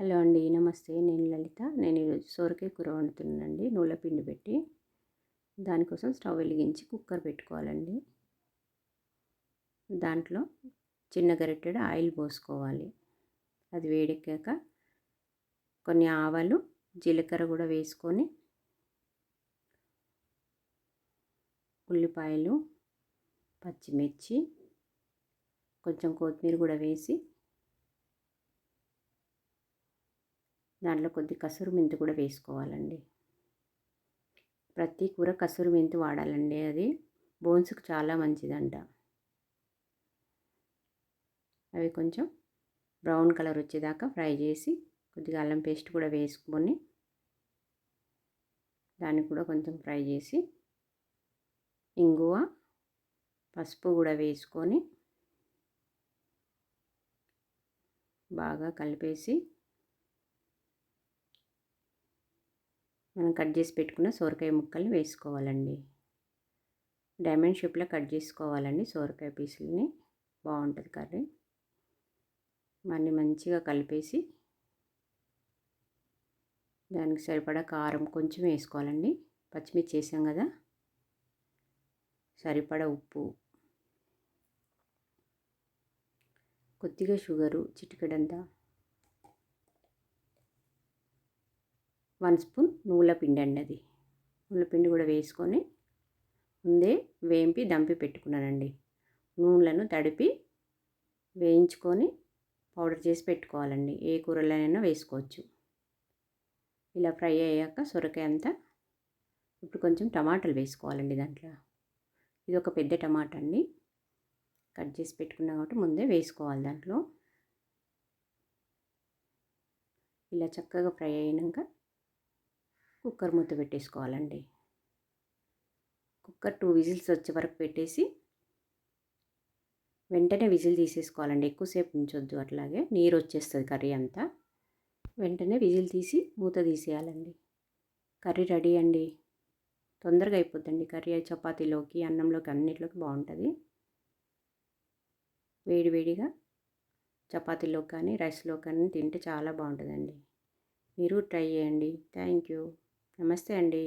Hello అండి నమస్తే. నేను లలిత. నేను ఈరోజు సోరకాయ కూర వండుతున్నానండి. నూనె పిండి పెట్టి దానికోసం స్టవ్ వెలిగించి కుక్కర్ పెట్టుకోవాలండి. దాంట్లో చిన్న గరిటెడు ఆయిల్ పోసుకోవాలి. అది వేడెక్కాక కొన్ని ఆవాలు జీలకర్ర కూడా వేసుకొని ఉల్లిపాయలు పచ్చిమిర్చి కొంచెం కొత్తిమీర కూడా వేసి దాంట్లో కొద్ది కసూరు మెంతి కూడా వేసుకోవాలండి. ప్రతి కూర కసూరు మెంతి వాడాలండి అది. బోన్స్కి చాలా మంచిదంట. అవి కొంచెం బ్రౌన్ కలర్ వచ్చేదాకా ఫ్రై చేసి కొద్దిగా అల్లం పేస్ట్ కూడా వేసుకొని దాన్ని కూడా కొంచెం ఫ్రై చేసి ఇంగువ పసుపు కూడా వేసుకొని బాగా కలిపేసి మనం కట్ చేసి పెట్టుకున్న సోరకాయ ముక్కల్ని వేసుకోవాలండి. డైమండ్ షేప్లో కట్ చేసుకోవాలండి సోరకాయ పీసులని. బాగుంటుంది కర్రీ. మళ్ళీ మంచిగా కలిపేసి దానికి సరిపడా కారం కొంచెం వేసుకోవాలండి. పచ్చిమిర్చి వేసాం కదా. సరిపడా ఉప్పు. కొద్దిగా షుగరు చిటికెడంతా. వన్ స్పూన్ నువ్వుల పిండి అండి అది. నువ్వుల పిండి కూడా వేసుకొని ముందే వేంపి దంపి పెట్టుకున్నానండి. నూనెలను తడిపి వేయించుకొని పౌడర్ చేసి పెట్టుకోవాలండి. ఏ కూరలైనా వేసుకోవచ్చు. ఇలా ఫ్రై అయ్యాక సొరకాయ అంతా ఇప్పుడు కొంచెం టమాటాలు వేసుకోవాలండి దాంట్లో. ఇది ఒక పెద్ద టమాటా అండి. కట్ చేసి పెట్టుకున్నా కాబట్టి ముందే వేసుకోవాలి దాంట్లో. ఇలా చక్కగా ఫ్రై అయినాక కుక్కర్ మూత పెట్టేసుకోవాలండి. కుక్కర్ టూ విజిల్స్ వచ్చే వరకు పెట్టేసి వెంటనే విజిల్ తీసేసుకోవాలండి. ఎక్కువసేపు ఉంచొద్దు అట్లాగే. నీరు వచ్చేస్తుంది కర్రీ అంతా. వెంటనే విజిల్ తీసి మూత తీసేయాలండి. కర్రీ రెడీ అండి. తొందరగా అయిపోద్దండి కర్రీ. చపాతీలోకి అన్నంలోకి అన్నిటిలోకి బాగుంటుంది. వేడివేడిగా చపాతీలో కానీ రైస్లో కానీ తింటే చాలా బాగుంటుందండి. మీరు ట్రై చేయండి. Thank you. నమస్తే అండి.